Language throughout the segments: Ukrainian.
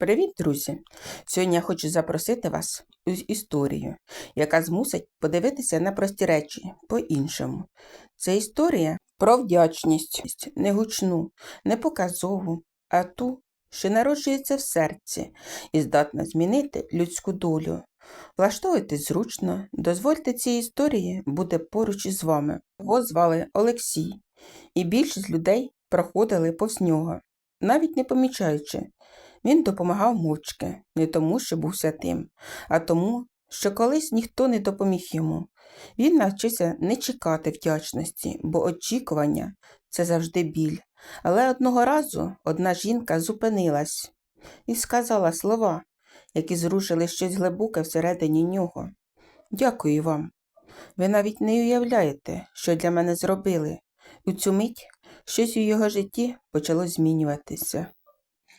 Привіт, друзі! Сьогодні я хочу запросити вас у історію, яка змусить подивитися на прості речі по-іншому. Це історія про вдячність, не гучну, не показову, а ту, що народжується в серці і здатна змінити людську долю. Влаштовуйтесь зручно, дозвольте цій історії бути поруч із вами. Його звали Олексій, і більшість людей проходили повз нього, навіть не помічаючи. Він допомагав мовчки, не тому, що був святим, а тому, що колись ніхто не допоміг йому. Він навчився не чекати вдячності, бо очікування це завжди біль. Але одного разу одна жінка зупинилась і сказала слова, які зрушили щось глибоке всередині нього. Дякую вам. Ви навіть не уявляєте, що для мене зробили. У цю мить щось у його житті почало змінюватися.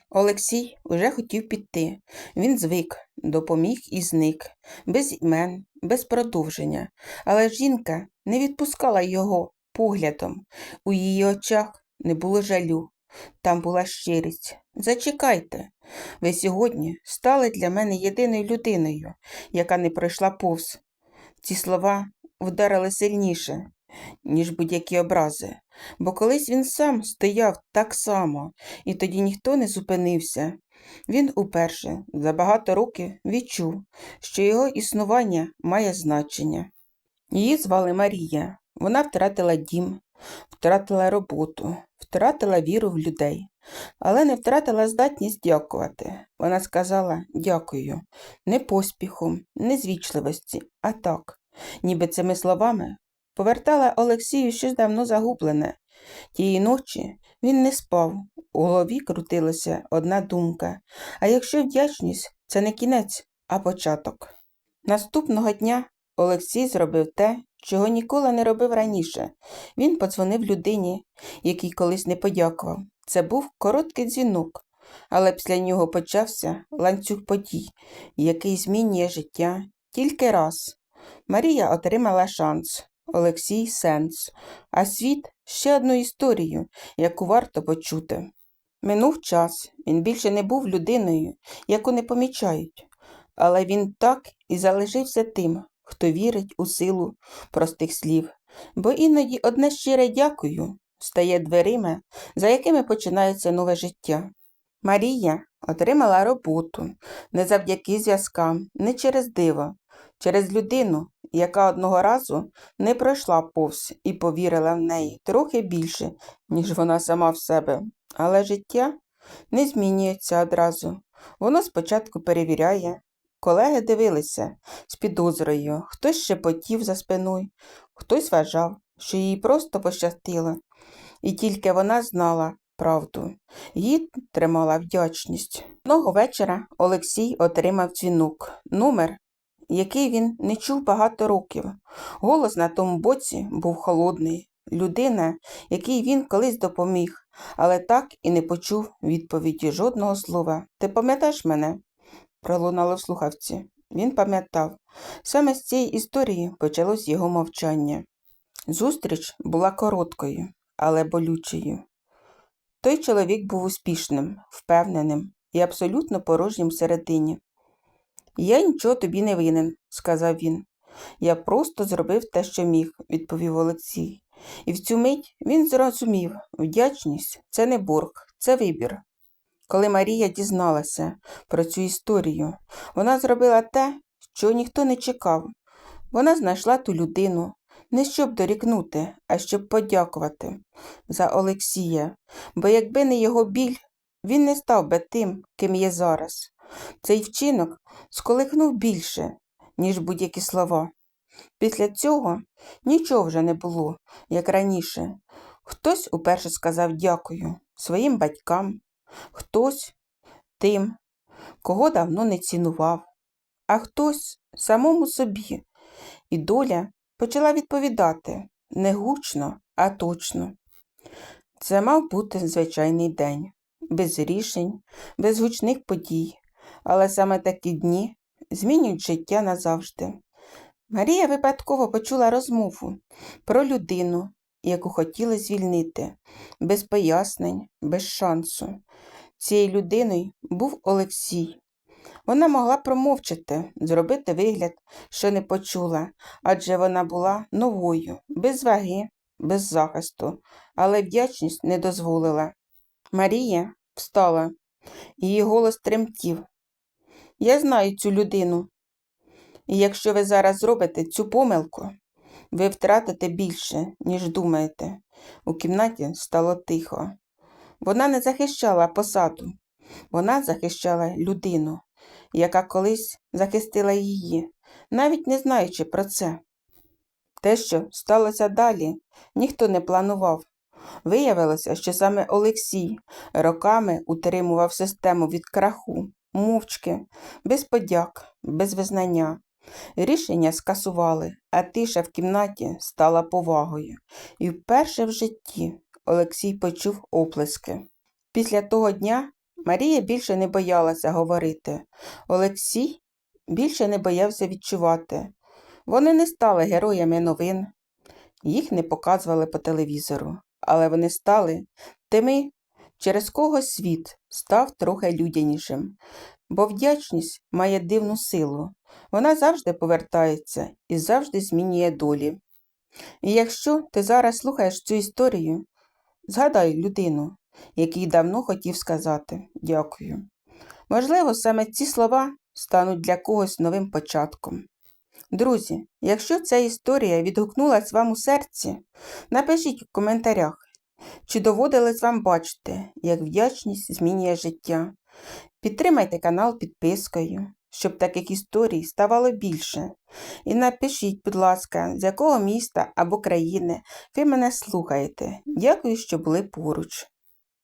Олексій уже хотів піти. Він звик, допоміг і зник, без імен, без продовження. Але жінка не відпускала його поглядом. У її очах не було жалю. Там була щирість. Зачекайте. Ви сьогодні стали для мене єдиною людиною, яка не пройшла повз. Ці слова вдарили сильніше, ніж будь-які образи, бо колись він сам стояв так само, і тоді ніхто не зупинився. Він уперше за багато років відчув, що його існування має значення. Її звали Марія. Вона втратила дім, втратила роботу, втратила віру в людей, але не втратила здатність дякувати. Вона сказала дякую, не поспіхом, не звічливості, а так, ніби цими словами повертала Олексію щось давно загублене. Тієї ночі він не спав, у голові крутилася одна думка. А якщо вдячність це не кінець, а початок. Наступного дня Олексій зробив те, чого ніколи не робив раніше. Він подзвонив людині, який колись не подякував. Це був короткий дзвінок, але після нього почався ланцюг подій, який змінює життя тільки раз. Марія отримала шанс, Олексій сенс, а світ ще одну історію, яку варто почути. Минув час, він більше не був людиною, яку не помічають, але він так і залишився тим, хто вірить у силу простих слів, бо іноді одне щире дякую стає дверима, за якими починається нове життя. Марія отримала роботу не завдяки зв'язкам, не через диво, через людину, яка одного разу не пройшла повз і повірила в неї трохи більше, ніж вона сама в себе. Але життя не змінюється одразу. Воно спочатку перевіряє. Колеги дивилися з підозрою, хтось шепотів за спиною, хтось вважав, що їй просто пощастило. І тільки вона знала правду. Її тримала вдячність. Одного вечора Олексій отримав дзвінок, номер, який він не чув багато років. Голос на тому боці був холодний. Людина, якій він колись допоміг, але так і не почув відповіді жодного слова. Ти пам'ятаєш мене? пролунало в слухавці. Він пам'ятав. Саме з цієї історії почалось його мовчання. Зустріч була короткою, але болючою. Той чоловік був успішним, впевненим і абсолютно порожнім всередині. Я нічого тобі не винен, сказав він. Я просто зробив те, що міг, відповів Олексій. І в цю мить він зрозумів вдячність це не борг, це вибір. Коли Марія дізналася про цю історію, вона зробила те, що ніхто не чекав. Вона знайшла ту людину, не щоб дорікнути, а щоб подякувати за Олексія, бо якби не його біль, він не став би тим, ким є зараз. Цей вчинок сколихнув більше, ніж будь-які слова. Після цього нічого вже не було, як раніше. Хтось уперше сказав дякую своїм батькам, хтось тим, кого давно не цінував, а хтось самому собі. І доля почала відповідати не гучно, а точно. Це мав бути звичайний день, без рішень, без гучних подій, але саме такі дні змінюють життя назавжди. Марія випадково почула розмову про людину, яку хотіли звільнити, без пояснень, без шансу. Цією людиною був Олексій. Вона могла промовчати, зробити вигляд, що не почула, адже вона була новою, без ваги, без захисту, але вдячність не дозволила. Марія встала, її голос тремтів. Я знаю цю людину. І якщо ви зараз зробите цю помилку, ви втратите більше, ніж думаєте. У кімнаті стало тихо. Вона не захищала посаду, вона захищала людину, яка колись захистила її, навіть не знаючи про це. Те, що сталося далі, ніхто не планував. Виявилося, що саме Олексій роками утримував систему від краху, мовчки, без подяк, без визнання. Рішення скасували, а тиша в кімнаті стала повагою. І вперше в житті Олексій почув оплески. Після того дня Марія більше не боялася говорити. Олексій більше не боявся відчувати. Вони не стали героями новин, їх не показували по телевізору, але вони стали тими, через кого світ став трохи людянішим. Бо вдячність має дивну силу. Вона завжди повертається і завжди змінює долі. І якщо ти зараз слухаєш цю історію, згадай людину, якій давно хотів сказати дякую. Можливо, саме ці слова стануть для когось новим початком. Друзі, якщо ця історія відгукнулась вам у серці, напишіть у коментарях, чи доводилось вам бачити, як вдячність змінює життя. Підтримайте канал підпискою, щоб таких історій ставало більше. І напишіть, будь ласка, з якого міста або країни ви мене слухаєте. Дякую, що були поруч.